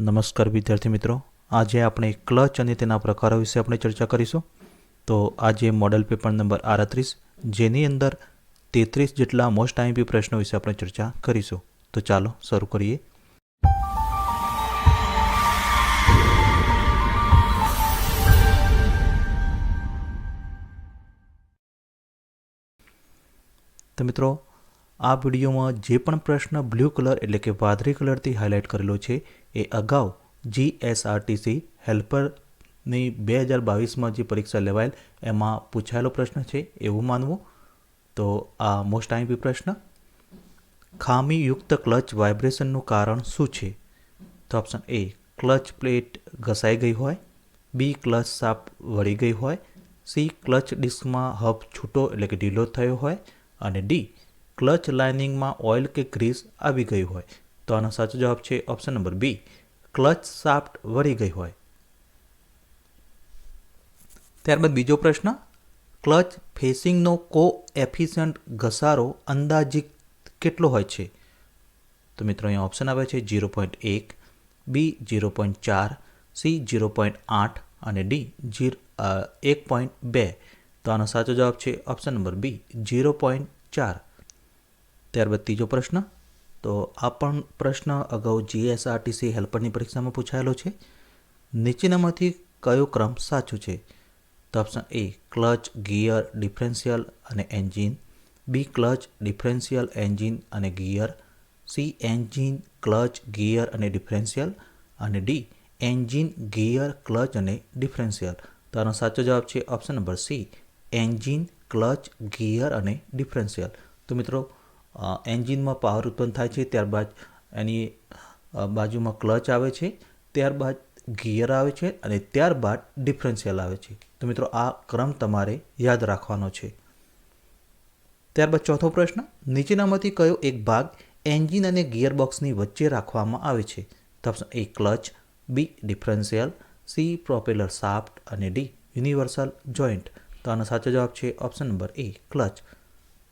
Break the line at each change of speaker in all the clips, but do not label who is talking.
નમસ્કાર વિદ્યાર્થી મિત્રો. આજે આપણે ક્લચ અને તેના પ્રકારો વિશે આપણે ચર્ચા કરીશું. તો આજે મોડલ પેપર નંબર આડત્રીસ, જેની અંદર તેત્રીસ જેટલા મોસ્ટ આઈમ્પી પ્રશ્નો વિશે આપણે ચર્ચા કરીશું. તો ચાલો શરૂ કરીએ. તો મિત્રો આ વિડીયોમાં જે પણ પ્રશ્ન બ્લુ કલર એટલે કે વાદળી કલરથી હાઇલાઇટ કરેલો છે, એ અગાઉ જીએસઆરટીસી હેલ્પરની બે હજાર બાવીસમાં જે પરીક્ષા લેવાયેલ, એમાં પૂછાયેલો પ્રશ્ન છે, એવું માનવું. તો આ મોસ્ટ આઈમ્પી પ્રશ્ન. ખામીયુક્ત ક્લચ વાઇબ્રેશનનું કારણ શું છે? તો ઓપ્શન એ ક્લચ પ્લેટ ઘસાઈ ગઈ હોય. બી ક્લચ સાપ વળી ગઈ હોય. સી ક્લચ ડિસ્કમાં હબ છૂટો એટલે કે ઢીલો થયો હોય. અને ડી ક્લચ લાઇનિંગમાં ઓઇલ કે ગ્રીસ આવી ગયું હોય. તો આનો સાચો જવાબ છે option number B. Clutch shaft વળી ગઈ હોય. ત્યારબાદ બીજો પ્રશ્ન. ક્લચ ફેસિંગનો કો એફિશિયન્ટ ઘસારો અંદાજિત કેટલો હોય છે? તો મિત્રો, અહીંયા ઓપ્શન આવે છે ઝીરો પોઈન્ટ એક, બી જીરો પોઈન્ટ ચાર, સી જીરો પોઈન્ટ આઠ અને ડી જીરો એક પોઈન્ટ બે. તો આનો સાચો જવાબ છે option number B zero point ચાર. ત્યારબાદ ત્રીજો પ્રશ્ન. તો આ પણ પ્રશ્ન અગાઉ જીએસઆરટીસી હેલ્પરની પરીક્ષામાં પૂછાયેલો છે. નીચેનામાંથી કયો ક્રમ સાચો છે? તો option A clutch gear differential અને engine B clutch differential engine અને gear C engine clutch gear અને ડિફરન્શિયલ અને ડી એન્જિન ગિયર ક્લચ અને ડિફરન્શિયલ તો આનો સાચો જવાબ છે option number C engine clutch gear અને ડિફરન્શિયલ તો મિત્રો એન્જિનમાં પાવર ઉત્પન્ન થાય છે, ત્યારબાદ એની બાજુમાં ક્લચ આવે છે, ત્યારબાદ ગિયર આવે છે અને ત્યારબાદ ડિફરન્શિયલ આવે છે. તો મિત્રો, આ ક્રમ તમારે યાદ રાખવાનો છે. ત્યારબાદ ચોથો પ્રશ્ન, નીચેનામાંથી કયો એક ભાગ એન્જિન અને ગિયરબોક્સની વચ્ચે રાખવામાં આવે છે? તો A clutch B differential C propeller shaft અને ડી યુનિવર્સલ જોઈન્ટ. તો આનો સાચો જવાબ છે ઓપ્શન નંબર એ ક્લચ.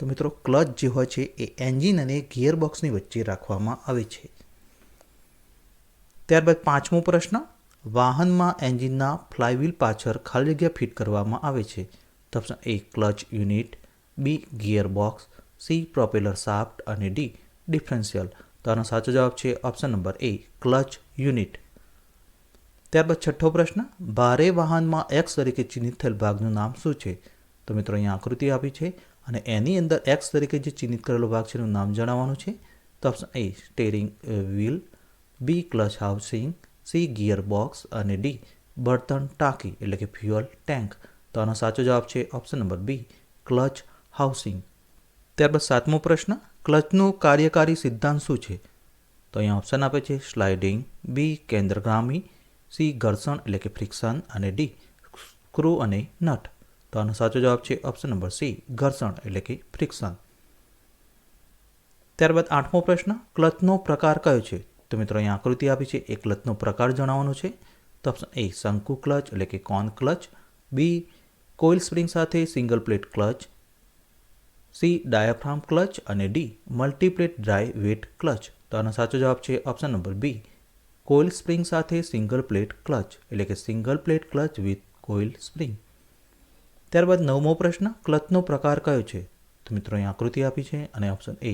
તો મિત્રો ક્લચ જે હોય છે એ એન્જિન અને ગિયરબોક્સની વચ્ચે રાખવામાં આવે છે. ત્યારબાદ પાંચમો પ્રશ્ન, વાહનમાં એન્જિનના ફ્લાયવ્હીલ પાછળ ખાલી જગ્યા ફિટ કરવામાં આવે છે. તો option A clutch unit B gearbox C propeller shaft અને ડી ડિફરન્શિયલ તો આનો સાચો જવાબ છે option number A clutch unit ત્યારબાદ છઠ્ઠો પ્રશ્ન, ભારે વાહનમાં એક્સ તરીકે ચિહ્નિત થયેલ ભાગનું નામ શું છે? તો મિત્રો, અહીંયા આકૃતિ આપી છે. અને એની અંદર એક્સ તરીકે જે ચિહ્નિત કરેલો ભાગ છે એનું નામ જણાવવાનું છે. તો option A steering wheel B clutch housing C gear box અને ડી બળતણ ટાંકી એટલે કે ફ્યુઅલ ટેન્ક તો આનો સાચો જવાબ છે option number B clutch housing ત્યારબાદ સાતમો પ્રશ્ન ક્લચનું કાર્યકારી સિદ્ધાંત શું છે? તો અહીંયા ઓપ્શન આપે છે સ્લાઇડિંગ બી કેન્દ્રગામી સી ઘર્ષણ એટલે કે ફ્રિક્શન અને ડી સ્ક્રૂ અને નટ તો આનો સાચો જવાબ છે ઓપ્શન નંબર સી, ઘર્ષણ એટલે કે ફ્રિક્શન ત્યારબાદ આઠમો પ્રશ્ન, ક્લચનો પ્રકાર કયો છે? તો મિત્રો અહીંયા આકૃતિ આપી છે એ ક્લચનો પ્રકાર જણાવવાનો છે. તો ઓપ્શન એ, શંકુ ક્લચ એટલે કે cone clutch. B, coil spring સાથે single plate clutch. C, diaphragm clutch. અને D, multiplate dry wet clutch. તો આનો સાચો જવાબ છે option number B, coil spring સાથે સિંગલ પ્લેટ ક્લચ. એટલે કે single plate clutch with coil spring. ત્યારબાદ નવમો પ્રશ્ન, ક્લચનો પ્રકાર કયો છે? તો મિત્રો, અહીં આકૃતિ આપી છે અને option A,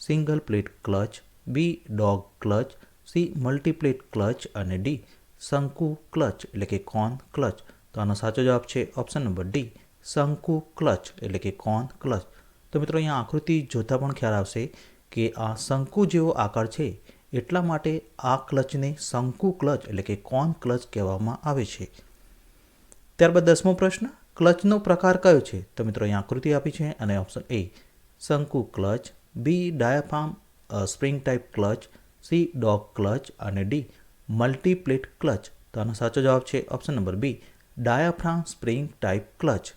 single plate clutch, B, dog clutch, C, multiplate clutch અને ડી, શંકુ ક્લચ, એટલે કે કોન ક્લચ. તો આનો સાચો જવાબ છે ઓપ્શન નંબર ડી, શંકુ ક્લચ, એટલે કે કોન ક્લચ. તો મિત્રો, અહીંયા આકૃતિ જોતાં પણ ખ્યાલ આવશે કે આ શંકુ જેવો આકાર છે, એટલા માટે આ ક્લચને શંકુ ક્લચ, એટલે કે કોન ક્લચ કહેવામાં આવે છે. ત્યારબાદ દસમો પ્રશ્ન ક્લચનો પ્રકાર કયો છે? તો મિત્રો, અહીં આકૃતિ આપી છે અને ઓપ્શન એ શંકુ clutch B diaphragm spring type clutch C dog clutch અને ડી મલ્ટીપ્લેટ ક્લચ. તો આનો સાચો જવાબ છે option number B diaphragm spring type clutch.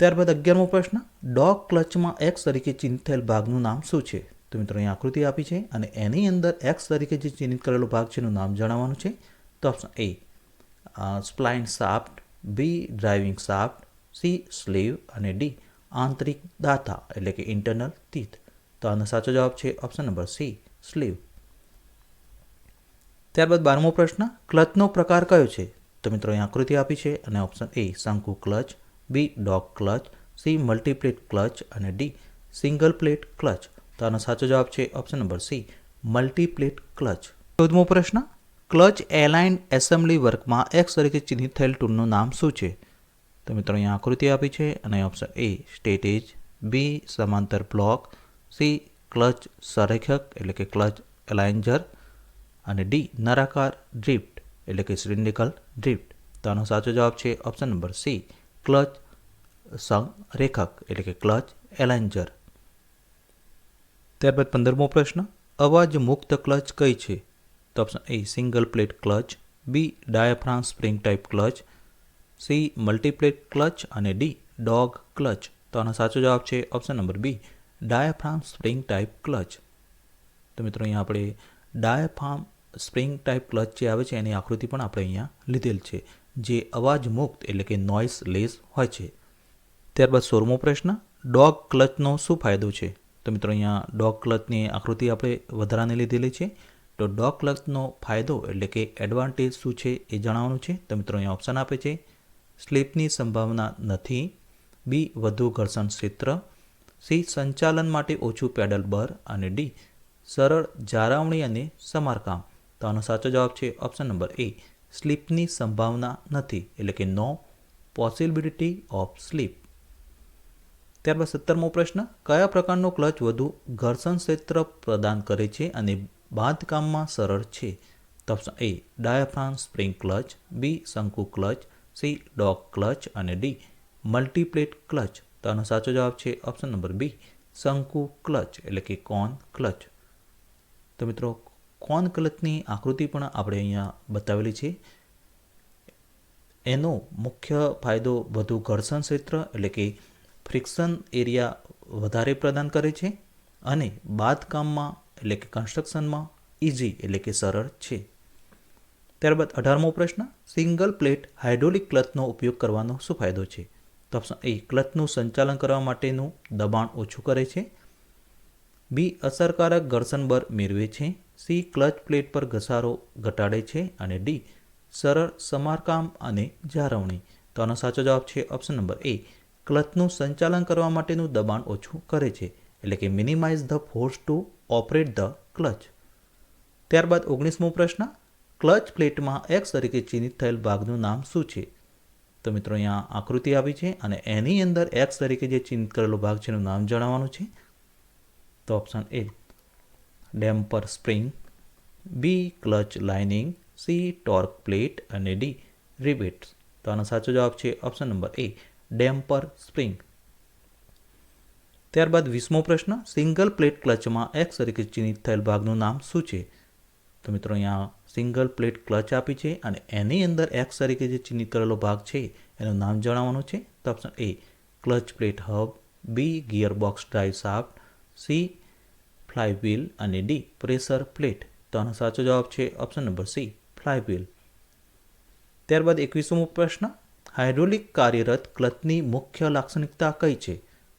ત્યારબાદ અગિયારમો પ્રશ્ન ડોગ ક્લચમાં એક્સ તરીકે ચિહ્નિત થયેલ ભાગનું નામ શું છે? તો મિત્રો, અહીં આકૃતિ આપી છે અને એની અંદર એક્સ તરીકે જે ચિહ્નિત કરેલો ભાગ છે એનું નામ જણાવવાનું છે. તો option A spline shaft B, driving shaft C, sleeve અને ડી, આંતરિક દાતા એટલે કે ઇન્ટરનલ તીથ તો આનો સાચો જવાબ છે ઓપ્શન નંબર સી સ્લીવ. ત્યારબાદ બારમો પ્રશ્ન, ક્લચનો પ્રકાર કયો છે? તો મિત્રો, અહીં આકૃતિ આપી છે અને ઓપ્શન એ શંકુ clutch B dog clutch C multiplate clutch અને ડી સિંગલ પ્લેટ ક્લચ. તો આનો સાચો જવાબ છે option number C multiplate clutch. ચૌદમો પ્રશ્ન ક્લચ એલાઇન એસેમ્બલી વર્કમાં એક્સ તરીકે ચિહ્નિત થયેલ ટૂલનું નામ શું છે? તો મિત્રો અહીંયા આકૃતિ આપી છે અને ઓપ્શન એ સ્ટેટેજ બી સમાંતર બ્લોક સી ક્લચ સંરેખક, એટલે કે ક્લચ એલાઇન્જર અને ડી નરાકાર ડ્રિફ્ટ એટલે કે સિલિન્ડ્રિકલ ડ્રિફ્ટ તો આનો સાચો જવાબ છે ઓપ્શન નંબર સી ક્લચ સંરેખક, એટલે કે ક્લચ એલાઇન્જર ત્યારબાદ પંદરમો પ્રશ્ન, અવાજ મુક્ત ક્લચ કઈ છે? તો option A single plate clutch B diaphragm spring type clutch C multiplate clutch અને ડી ડોગ ક્લચ તો આનો સાચો જવાબ છે option number B diaphragm spring type clutch તો મિત્રો અહીંયા આપણે ડાયાફ્રામ સ્પ્રિંગ ટાઈપ ક્લચ જે આવે છે, એની આકૃતિ પણ આપણે અહીંયા લીધેલ છે, જે અવાજ મુક્ત એટલે કે નોઇસ લેસ હોય છે. ત્યારબાદ સોળમો પ્રશ્ન ડોગ ક્લચનો શું ફાયદો છે? તો મિત્રો અહીંયા ડોગ ક્લચની આકૃતિ આપણે વધારાને લીધેલી છે. તો ડોક ક્લચનો ફાયદો એટલે કે એડવાન્ટેજ શું છે એ જણાવવાનું છે. તો મિત્રો અહીંયા ઓપ્શન આપે છે. સ્લીપની સંભાવના નથી. બી, વધુ ઘર્ષણ ક્ષેત્ર. સી, સંચાલન માટે ઓછું પેડલ બર અને ડી, સરળ જાળવણી અને સમારકામ. તો આનો સાચો જવાબ છે ઓપ્શન નંબર એ, સ્લીપની સંભાવના નથી. એટલે કે નો પોસિબિલિટી ઓફ સ્લીપ. ત્યારબાદ સત્તરમો પ્રશ્ન, કયા પ્રકારનો ક્લચ વધુ ઘર્ષણ ક્ષેત્ર પ્રદાન કરે છે? અને બાંધકામમાં સરળ છે. Option A, diaphragm spring clutch, B, શંકુ ક્લચ, સી ડોગ ક્લચ અને ડી, મલ્ટીપ્લેટ ક્લચ. તો આનો સાચો જવાબ છે ઓપ્શન નંબર બી, શંકુ ક્લચ, એટલે કે કોન ક્લચ. તો મિત્રો, કોન ક્લચની આકૃતિ પણ આપણે અહીંયા બતાવેલી છે. એનો મુખ્ય ફાયદો વધુ ઘર્ષણ ક્ષેત્ર, એટલે કે ફ્રિક્શન એરિયા વધારે પ્રદાન કરે છે અને બાંધકામમાં એટલે કે કન્સ્ટ્રક્શનમાં ઇઝી એટલે કે સરળ છે. ત્યારબાદ અઢારમો પ્રશ્ન સિંગલ પ્લેટ હાઇડ્રોલિક ક્લથનો ઉપયોગ કરવાનો શું ફાયદો છે? તો ઓપ્શન એ ક્લથનું સંચાલન કરવા માટેનું દબાણ ઓછું કરે છે. બી, અસરકારક ઘર્ષણ બર મેળવે છે. સી, ક્લચ પ્લેટ પર ઘસારો ઘટાડે છે. અને ડી, સરળ સમારકામ અને જાળવણી. તો આનો સાચો જવાબ છે ઓપ્શન નંબર એ, ક્લચનું સંચાલન કરવા માટેનું દબાણ ઓછું કરે છે. એટલે કે minimise the force to operate the clutch. ત્યારબાદ ઓગણીસમો પ્રશ્ન, ક્લચ પ્લેટમાં એક્સ તરીકે ચિહ્નિત થયેલ ભાગનું નામ શું છે? તો મિત્રો, અહીંયા આકૃતિ આપી છે અને એની અંદર એક્સ તરીકે જે ચિહ્નિત કરેલો ભાગ છે એનું નામ જણાવવાનું છે. તો option A, damper spring, B, clutch lining, C, torque plate અને ડી, રિબેટ્સ. તો આનો સાચો જવાબ છે option number A, damper spring. ત્યારબાદ વીસમો પ્રશ્ન સિંગલ પ્લેટ ક્લચમાં એક્સ તરીકે ચિહ્નિત થયેલ ભાગનું નામ શું છે? તો મિત્રો અહીંયા સિંગલ પ્લેટ ક્લચ આપી છે અને એની અંદર એક્સ તરીકે જે ચિહ્નિત કરેલો ભાગ છે, એનું નામ જણાવવાનું છે. તો option A clutch plate hub B gear box drive shaft C fly wheel અને ડી પ્રેશર પ્લેટ તો આનો સાચો જવાબ છે option number C fly wheel ત્યારબાદ એકવીસમો પ્રશ્ન હાઇડ્રોલિક કાર્યરત ક્લચની મુખ્ય લાક્ષણિકતા કઈ છે?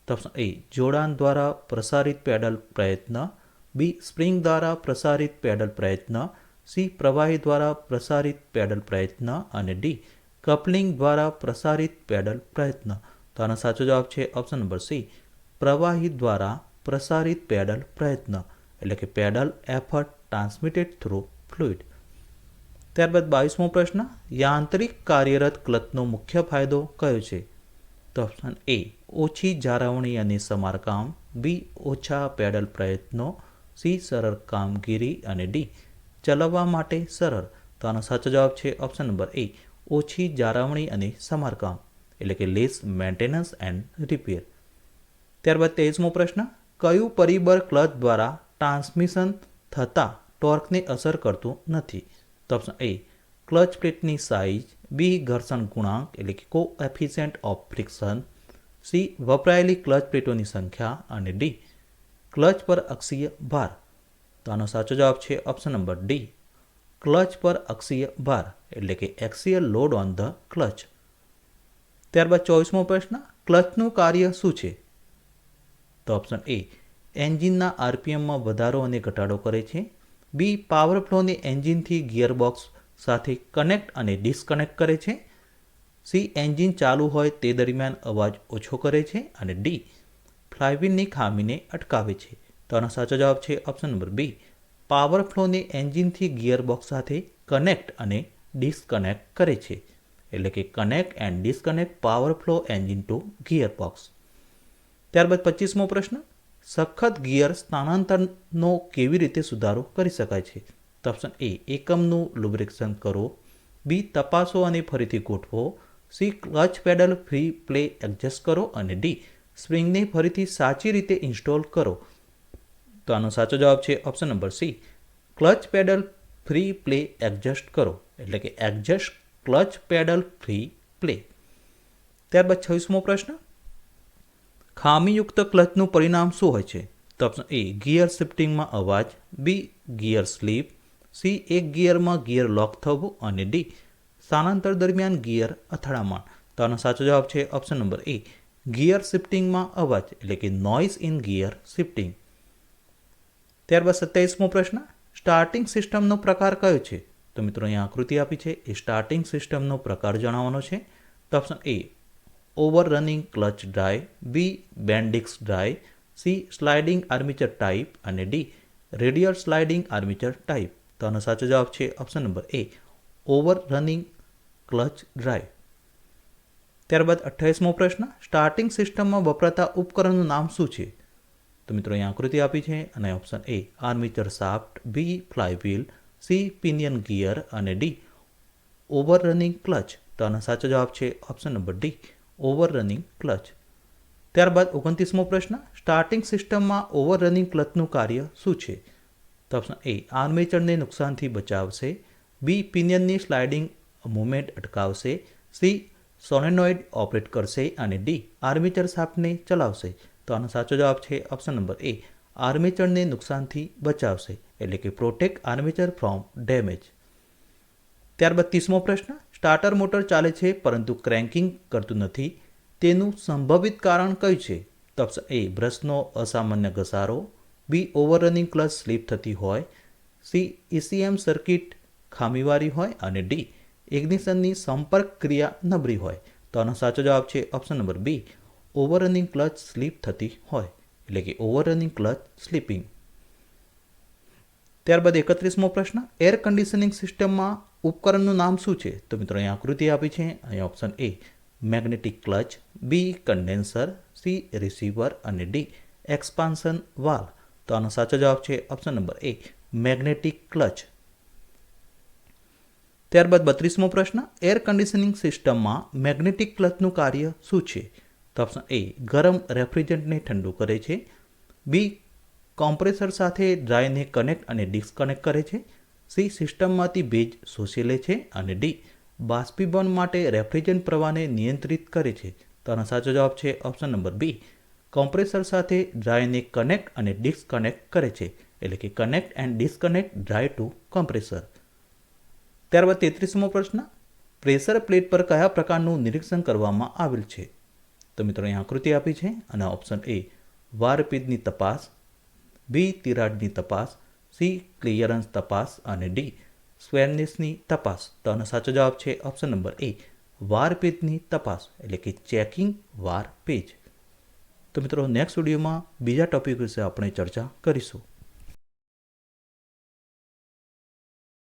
તો એ, જોડાણ દ્વારા પ્રસારિત પેડલ પ્રયત્ન, બી, સ્પ્રિંગ દ્વારા પ્રસારિત પેડલ પ્રયત્ન, સી, પ્રવાહી દ્વારા પ્રસારિત પેડલ પ્રયત્ન અને ડી, કપલિંગ દ્વારા પ્રસારિત પેડલ પ્રયત્ન. તો આનો સાચો જવાબ છે ઓપ્શન નંબર સી, પ્રવાહી દ્વારા પ્રસારિત પેડલ પ્રયત્ન, એટલે કે pedal effort transmitted through fluid. ત્યારબાદ બાવીસમો પ્રશ્ન, યાંત્રિક કાર્યરત ક્લચનો મુખ્ય ફાયદો કયો છે? તો ઓપ્શન એ ઓછી જાળવણી અને સમારકામ, બી ઓછા પેડલ પ્રયત્નો, સી સરળ કામગીરી અને ડી ચલાવવા માટે સરળ. તો આનો સાચો જવાબ છે ઓપ્શન નંબર એ, ઓછી જાળવણી અને સમારકામ, એટલે કે લેસ મેન્ટેનન્સ એન્ડ રિપેર. ત્યારબાદ તેજમો પ્રશ્ન, કયું પરિબળ ક્લચ દ્વારા ટ્રાન્સમિશન થતાં ટોર્કને અસર કરતું નથી? તો ઓપ્શન એ, ક્લચ પ્લેટની સાઇઝ, બી ઘર્ષણ ગુણાંક, એટલે કે coefficient of friction C, વપરાયેલી ક્લચ પ્લેટોની સંખ્યા અને ડી, ક્લચ પર અક્ષીય ભાર. તો આનો સાચો જવાબ છે ઓપ્શન નંબર ડી, ક્લચ પર અક્ષીય ભાર, એટલે કે axial load on the clutch. ત્યારબાદ ચોવીસમો પ્રશ્ન, ક્લચનું કાર્ય શું છે? તો ઓપ્શન એ, એન્જિનના આરપીએમમાં વધારો અને ઘટાડો કરે છે. બી, પાવર ફ્લોને એન્જિનથી ગિયરબોક્સ સાથે કનેક્ટ અને ડિસ્કનેક્ટ કરે છે. સી એન્જિન ચાલુ હોય તે દરમિયાન અવાજ ઓછો કરે છે અને ડી ફ્લાયવ્હીલની ખામીને અટકાવે છે. તો આનો સાચો જવાબ છે ઓપ્શન નંબર બી. પાવર ફ્લોને એન્જિનથી ગિયરબોક્સ સાથે કનેક્ટ અને ડિસ્કનેક્ટ કરે છે. એટલે કે connect and disconnect power flow engine to gearbox. ત્યારબાદ પચીસમો પ્રશ્ન. સખત ગિયર સ્થાનાંતરનો કેવી રીતે સુધારો કરી શકાય છે? તો ઓપ્શન એ એકમનું લુબ્રિકેશન કરો. બી તપાસો અને ફરીથી ગોઠવો. C clutch pedal free play adjust કરો અને ડી સ્પ્રિંગને ફરીથી સાચી રીતે ઇન્સ્ટોલ કરો. તો આનો સાચો જવાબ છે option number C. Clutch pedal free play adjust કરો. એટલે કે adjust clutch pedal free play. ત્યારબાદ છવ્વીસમો પ્રશ્ન. ખામીયુક્ત ક્લચનું પરિણામ શું હોય છે? તો ઓપ્શન એ ગિયર શિફ્ટિંગમાં અવાજ, બી ગિયર સ્લીપ, સી એક ગિયરમાં ગિયર લોક થવું અને ડી સ્થાનાંતર દરમિયાન ગિયર અથડામણ. તો આનો સાચો જવાબ છે ઓપ્શન નંબર એ ગિયર શિફ્ટિંગમાં અવાજ, એટલે કે નોઇઝ ઇન ગિયર શિફ્ટિંગ. ત્યારબાદ સત્યાવીસમો પ્રશ્ન સ્ટાર્ટિંગ સિસ્ટમનો પ્રકાર કયો છે? તો મિત્રો અહીંયા આકૃતિ આપી છે, એ સ્ટાર્ટિંગ સિસ્ટમનો પ્રકાર જણાવવાનો છે. તો option A over running clutch drive B Bendix drive C sliding armature type અને D radial sliding armature type તો આનો સાચો જવાબ છે option number A over running clutch drive ત્યારબાદ અઠ્યાવીસમો પ્રશ્ન સ્ટાર્ટિંગ સિસ્ટમમાં વપરાતા ઉપકરણનું નામ શું છે? તો મિત્રો અહીં આકૃતિ આપી છે અને option A armature shaft B flywheel C pinion gear અને ડી ઓવર રનિંગ ક્લચ તો આનો સાચો જવાબ છે option number D over running clutch ત્યારબાદ ઓગણત્રીસમો પ્રશ્ન સ્ટાર્ટિંગ સિસ્ટમમાં ઓવર રનિંગ ક્લચનું કાર્ય શું છે? તો ઓપ્શન એ આર્મેચરને નુકસાનથી બચાવશે. બી પિનિયનની સ્લાઇડિંગ મુવમેન્ટ અટકાવશે. સી. સોનેનોઇડ ઓપરેટ કરશે અને ડી. આર્મેચર સાપને ચલાવશે. તો આનો સાચો જવાબ છે ઓપ્શન નંબર એ. આર્મેચરને નુકસાનથી બચાવશે. એટલે કે પ્રોટેક્ટ આર્મેચર ફ્રોમ ડેમેજ ત્યારબાદ ત્રીસમો પ્રશ્ન. સ્ટાર્ટર મોટર ચાલે છે, પરંતુ ક્રેન્કિંગ કરતું નથી. તેનું સંભવિત કારણ કયું છે? તો ઓપ્શન એ, બ્રશનો અસામાન્ય ઘસારો. બી ઓવરરનિંગ ક્લચ સ્લીપ થતી હોય. સી ઇસીએમ સર્કિટ ખામીવાળી હોય. અને ડી ઇગ્નિશનની સંપર્ક ક્રિયા નબળી હોય. તો આનો સાચો જવાબ છે option number B overrunning clutch slip થતી હોય, એટલે કે ઓવરરનિંગ ક્લચ સ્લીપિંગ ત્યારબાદ એકત્રીસમો પ્રશ્ન એર કન્ડિશનિંગ સિસ્ટમમાં ઉપકરણનું નામ શું છે? તો મિત્રો, અહીં આકૃતિ આપી છે. અહીં option A magnetic clutch B condenser C receiver અને ડી એક્સપાન્સન વાલ તો આનો સાચો જવાબ છે option number A magnetic clutch ત્યારબાદ બત્રીસમો પ્રશ્ન એર કન્ડિશનિંગ સિસ્ટમમાં મેગ્નેટિક ક્લચનું કાર્ય શું છે? તો ઓપ્શન એ ગરમ રેફ્રિજરન્ટને ઠંડુ કરે છે. બી કોમ્પ્રેસર સાથે ડ્રાયને કનેક્ટ અને ડિસ્કનેક્ટ કરે છે. સી સિસ્ટમમાંથી ભેજ શોષી લે છે. અને ડી બાષ્પીભવન માટે રેફ્રિજરન્ટ પ્રવાહને નિયંત્રિત કરે છે. તો આનો સાચો જવાબ છે ઓપ્શન નંબર બી કોમ્પ્રેસર સાથે ડ્રાયને કનેક્ટ અને ડિસ્કનેક્ટ કરે છે. એટલે કે connect and disconnect drive to compressor ત્યારબાદ તેત્રીસમો પ્રશ્ન, પ્રેશર પ્લેટ પર કયા પ્રકારનું નિરીક્ષણ કરવામાં આવેલ છે? તો મિત્રો, અહીં આકૃતિ આપી છે અને ઓપ્શન એ વારપીદની તપાસ બી તિરાડની તપાસ સી ક્લિયરન્સ તપાસ અને ડી સ્વેરનેસની તપાસ. તો આનો સાચો જવાબ છે ઓપ્શન નંબર એ વારપેજની તપાસ, એટલે કે ચેકિંગ વાર પેજ તો મિત્રો નેક્સ્ટ વિડીયોમાં બીજા ટોપિક વિશે આપણે ચર્ચા કરીશું.